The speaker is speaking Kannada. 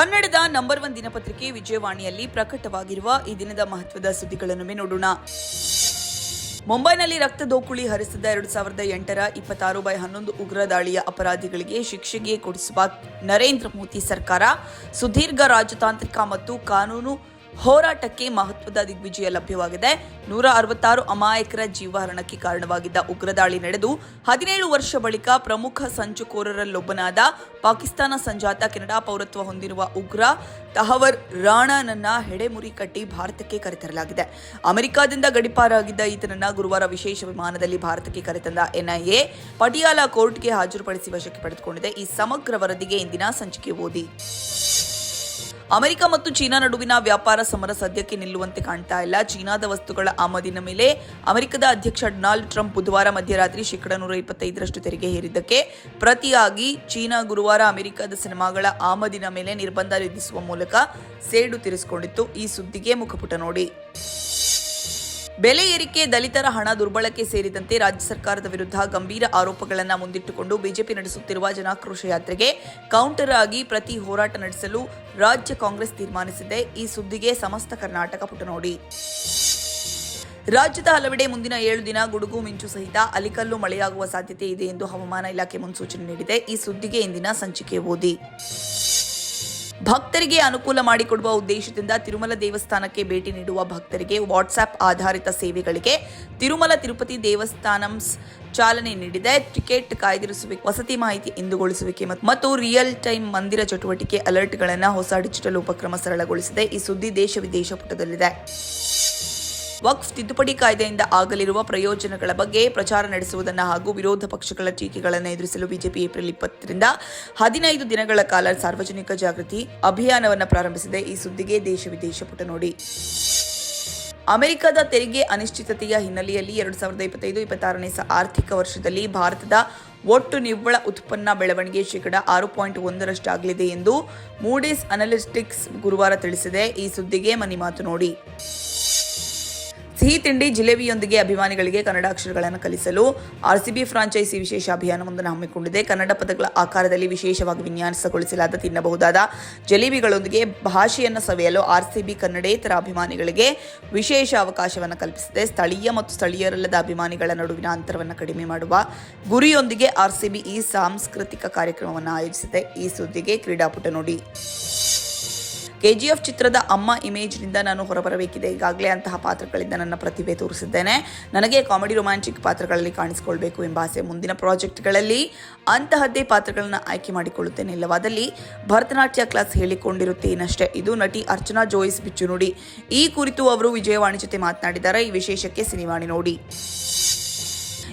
ಕನ್ನಡದ ನಂಬರ್ ಒನ್ ದಿನಪತ್ರಿಕೆ ವಿಜಯವಾಣಿಯಲ್ಲಿ ಪ್ರಕಟವಾಗಿರುವ ಈ ದಿನದ ಮಹತ್ವದ ಸುದ್ದಿಗಳನ್ನೊಮ್ಮೆ ನೋಡೋಣ. ಮುಂಬೈನಲ್ಲಿ ರಕ್ತ ದೋಕುಳಿ ಹರಿಸಿದ ಎರಡು ಸಾವಿರದ ಎಂಟರ ಇಪ್ಪತ್ತಾರು ಬೈ ಹನ್ನೊಂದು ಉಗ್ರ ದಾಳಿಯ ಅಪರಾಧಿಗಳಿಗೆ ಶಿಕ್ಷೆಗೆ ಕೊಡಿಸುವ ನರೇಂದ್ರ ಮೋದಿ ಸರ್ಕಾರ, ಸುದೀರ್ಘ ರಾಜತಾಂತ್ರಿಕ ಮತ್ತು ಕಾನೂನು ಹೋರಾಟಕ್ಕೆ ಮಹತ್ವದ ದಿಗ್ವಿಜಯ ಲಭ್ಯವಾಗಿದೆ. ನೂರ ಅರವತ್ತಾರು ಅಮಾಯಕರ ಜೀವಹರಣಕ್ಕೆ ಕಾರಣವಾಗಿದ್ದ ಉಗ್ರ ದಾಳಿ ನಡೆದು ಹದಿನೇಳು ವರ್ಷ ಬಳಿಕ ಪ್ರಮುಖ ಸಂಚುಕೋರರಲ್ಲೊಬ್ಬನಾದ ಪಾಕಿಸ್ತಾನ ಸಂಜಾತ ಕೆನಡಾ ಪೌರತ್ವ ಹೊಂದಿರುವ ಉಗ್ರ ತಹವರ್ ರಾಣಾನನ್ನ ಹೆಡೆಮುರಿ ಕಟ್ಟಿ ಭಾರತಕ್ಕೆ ಕರೆತರಲಾಗಿದೆ. ಅಮೆರಿಕಾದಿಂದ ಗಡಿಪಾರಾಗಿದ್ದ ಈತನನ್ನ ಗುರುವಾರ ವಿಶೇಷ ವಿಮಾನದಲ್ಲಿ ಭಾರತಕ್ಕೆ ಕರೆತಂದ ಎನ್ಐಎ ಪಟಿಯಾಲ ಕೋರ್ಟ್ಗೆ ಹಾಜರುಪಡಿಸಿ ವಶಕ್ಕೆ ಪಡೆದುಕೊಂಡಿದೆ. ಈ ಸಮಗ್ರ ವರದಿಗೆ ಇಂದಿನ ಸಂಚಿಕೆ ಓದಿ. ಅಮೆರಿಕ ಮತ್ತು ಚೀನಾ ನಡುವಿನ ವ್ಯಾಪಾರ ಸಮರ ಸದ್ಯಕ್ಕೆ ನಿಲ್ಲುವಂತೆ ಕಾಣ್ತಾ ಇಲ್ಲ. ಚೀನಾದ ವಸ್ತುಗಳ ಆಮದಿನ ಮೇಲೆ ಅಮೆರಿಕದ ಅಧ್ಯಕ್ಷ ಡೊನಾಲ್ಡ್ ಟ್ರಂಪ್ ಬುಧವಾರ ಮಧ್ಯರಾತ್ರಿ ಶೇಕಡ ನೂರ ಇಪ್ಪತ್ತೈದರಷ್ಟು ತೆರಿಗೆ ಹೇರಿದ್ದಕ್ಕೆ ಪ್ರತಿಯಾಗಿ ಚೀನಾ ಗುರುವಾರ ಅಮೆರಿಕದ ಸಿನಿಮಾಗಳ ಆಮದಿನ ಮೇಲೆ ನಿರ್ಬಂಧ ವಿಧಿಸುವ ಮೂಲಕ ಸೇಡು ತೀರಿಸಿಕೊಂಡಿತ್ತು. ಈ ಸುದ್ದಿಗೆ ಮುಖಪುಟ ನೋಡಿ. ಬೆಲೆ ಏರಿಕೆ ದಲಿತರ ಹಣ ದುರ್ಬಳಕೆ ಸೇರಿದಂತೆ ರಾಜ್ಯ ಸರ್ಕಾರದ ವಿರುದ್ಧ ಗಂಭೀರ ಆರೋಪಗಳನ್ನು ಮುಂದಿಟ್ಟುಕೊಂಡು ಬಿಜೆಪಿ ನಡೆಸುತ್ತಿರುವ ಜನಾಕ್ರೋಶ ಯಾತ್ರೆಗೆ ಕೌಂಟರ್ ಆಗಿ ಪ್ರತಿ ಹೋರಾಟ ನಡೆಸಲು ರಾಜ್ಯ ಕಾಂಗ್ರೆಸ್ ತೀರ್ಮಾನಿಸಿದೆ. ಈ ಸುದ್ದಿಗೆ ಸಮಸ್ತ ಕರ್ನಾಟಕ ಪುಟ ನೋಡಿ. ರಾಜ್ಯದ ಹಲವೆಡೆ ಮುಂದಿನ ಏಳು ದಿನ ಗುಡುಗು ಮಿಂಚು ಸಹಿತ ಅಲಿಕಲ್ಲು ಮಳೆಯಾಗುವ ಸಾಧ್ಯತೆ ಇದೆ ಎಂದು ಹವಾಮಾನ ಇಲಾಖೆ ಮುನ್ಸೂಚನೆ ನೀಡಿದೆ. ಈ ಸುದ್ದಿಗೆ ಇಂದಿನ ಸಂಚಿಕೆ ಓದಿ. ಭಕ್ತರಿಗೆ ಅನುಕೂಲ ಮಾಡಿಕೊಡುವ ಉದ್ದೇಶದಿಂದ ತಿರುಮಲ ದೇವಸ್ಥಾನಕ್ಕೆ ಭೇಟಿ ನೀಡುವ ಭಕ್ತರಿಗೆ ವಾಟ್ಸ್ಆಪ್ ಆಧಾರಿತ ಸೇವೆಗಳಿಗೆ ತಿರುಮಲ ತಿರುಪತಿ ದೇವಸ್ಥಾನಂಸ್ ಚಾಲನೆ ನೀಡಿದೆ. ಟಿಕೆಟ್ ಕಾಯ್ದಿರಿಸುವಿಕೆ, ವಸತಿ ಮಾಹಿತಿ ಇಂದುಗೊಳಿಸುವಿಕೆ ಮತ್- ಮತ್ತು ರಿಯಲ್ ಟೈಮ್ ಮಂದಿರ ಚಟುವಟಿಕೆ ಅಲರ್ಟ್ಗಳನ್ನು ಹೊಸ ಡಿಜಿಟಲ್ ಉಪಕ್ರಮ ಸರಳಗೊಳಿಸಿದೆ. ಈ ಸುದ್ದಿ ದೇಶ ವಿದೇಶ ಪುಟದಲ್ಲಿದೆ. ವಕ್ಫ್ ತಿದ್ದುಪಡಿ ಕಾಯ್ದೆಯಿಂದ ಆಗಲಿರುವ ಪ್ರಯೋಜನಗಳ ಬಗ್ಗೆ ಪ್ರಚಾರ ನಡೆಸುವುದನ್ನು ಹಾಗೂ ವಿರೋಧ ಪಕ್ಷಗಳ ಟೀಕೆಗಳನ್ನು ಎದುರಿಸಲು ಬಿಜೆಪಿ ಏಪ್ರಿಲ್ ಇಪ್ಪತ್ತರಿಂದ ಹದಿನೈದು ದಿನಗಳ ಕಾಲ ಸಾರ್ವಜನಿಕ ಜಾಗೃತಿ ಅಭಿಯಾನವನ್ನು ಪ್ರಾರಂಭಿಸಿದೆ. ಈ ಸುದ್ದಿಗೆ ದೇಶ ವಿದೇಶ ಪುಟ ನೋಡಿ. ಅಮೆರಿಕದ ತೆರಿಗೆ ಅನಿಶ್ಚಿತತೆಯ ಹಿನ್ನೆಲೆಯಲ್ಲಿ ಎರಡು ಸಾವಿರದ ಇಪ್ಪತ್ತೈದು ಇಪ್ಪತ್ತಾರನೇ ಆರ್ಥಿಕ ವರ್ಷದಲ್ಲಿ ಭಾರತದ ಒಟ್ಟು ನಿವ್ವಳ ಉತ್ಪನ್ನ ಬೆಳವಣಿಗೆ ಶೇಕಡ ಆರು ಪಾಯಿಂಟ್ ಒಂದರಷ್ಟಾಗಲಿದೆ ಎಂದು ಮೂಡೀಸ್ ಅನಲಿಸ್ಟಿಕ್ಸ್ ಗುರುವಾರ ತಿಳಿಸಿದೆ. ಈ ಸುದ್ದಿಗೆ ಮನಿ ಮಾತು ನೋಡಿ. ಸಿಹಿ ತಿಂಡಿ, ಜಿಲೇಬಿಯೊಂದಿಗೆ ಅಭಿಮಾನಿಗಳಿಗೆ ಕನ್ನಡ ಅಕ್ಷರಗಳನ್ನು ಕಲಿಸಲು ಆರ್ಸಿಬಿ ಫ್ರಾಂಚೈಸಿ ವಿಶೇಷ ಅಭಿಯಾನವೊಂದನ್ನು ಹಮ್ಮಿಕೊಂಡಿದೆ. ಕನ್ನಡ ಪದಗಳ ಆಕಾರದಲ್ಲಿ ವಿಶೇಷವಾಗಿ ವಿನ್ಯಾಸಗೊಳಿಸಲಾದ ತಿನ್ನಬಹುದಾದ ಜಲೇಬಿಗಳೊಂದಿಗೆ ಭಾಷೆಯನ್ನು ಸವಿಯಲು ಆರ್ಸಿಬಿ ಕನ್ನಡೇತರ ಅಭಿಮಾನಿಗಳಿಗೆ ವಿಶೇಷ ಅವಕಾಶವನ್ನು ಕಲ್ಪಿಸಿದೆ. ಸ್ಥಳೀಯ ಮತ್ತು ಸ್ಥಳೀಯರಲ್ಲದ ಅಭಿಮಾನಿಗಳ ನಡುವಿನ ಅಂತರವನ್ನು ಕಡಿಮೆ ಮಾಡುವ ಗುರಿಯೊಂದಿಗೆ ಆರ್ಸಿಬಿ ಈ ಸಾಂಸ್ಕೃತಿಕ ಕಾರ್ಯಕ್ರಮವನ್ನು ಆಯೋಜಿಸಿದೆ. ಈ ಸುದ್ದಿಗೆ ಕ್ರೀಡಾಪುಟ ನೋಡಿ. ಕೆಜಿಎಫ್ ಚಿತ್ರದ ಅಮ್ಮ ಇಮೇಜ್ನಿಂದ ನಾನು ಹೊರಬರಬೇಕಿದೆ. ಈಗಾಗಲೇ ಅಂತಹ ಪಾತ್ರಗಳಿಂದ ನನ್ನ ಪ್ರತಿಭೆ ತೋರಿಸಿದ್ದೇನೆ. ನನಗೆ ಕಾಮಿಡಿ ರೊಮ್ಯಾಂಟಿಕ್ ಪಾತ್ರಗಳಲ್ಲಿ ಕಾಣಿಸಿಕೊಳ್ಬೇಕು ಎಂಬ ಆಸೆ ಮುಂದಿನ ಪ್ರಾಜೆಕ್ಟ್ಗಳಲ್ಲಿ ಅಂತಹದ್ದೇ ಪಾತ್ರಗಳನ್ನು ಆಯ್ಕೆ ಮಾಡಿಕೊಳ್ಳುತ್ತೇನೆ. ಇಲ್ಲವಾದಲ್ಲಿ ಭರತನಾಟ್ಯ ಕ್ಲಾಸ್ ಹೇಳಿಕೊಂಡಿರುತ್ತೇನಷ್ಟೇ. ಇದು ನಟಿ ಅರ್ಚನಾ ಜೋಯಿಸ್ ಬಿಚ್ಚು ನೋಡಿ. ಈ ಕುರಿತು ಅವರು ವಿಜಯವಾಣಿ ಜೊತೆ ಮಾತನಾಡಿದ್ದಾರೆ. ಈ ವಿಶೇಷಕ್ಕೆ ಸಿನಿವಾಣಿ ನೋಡಿ.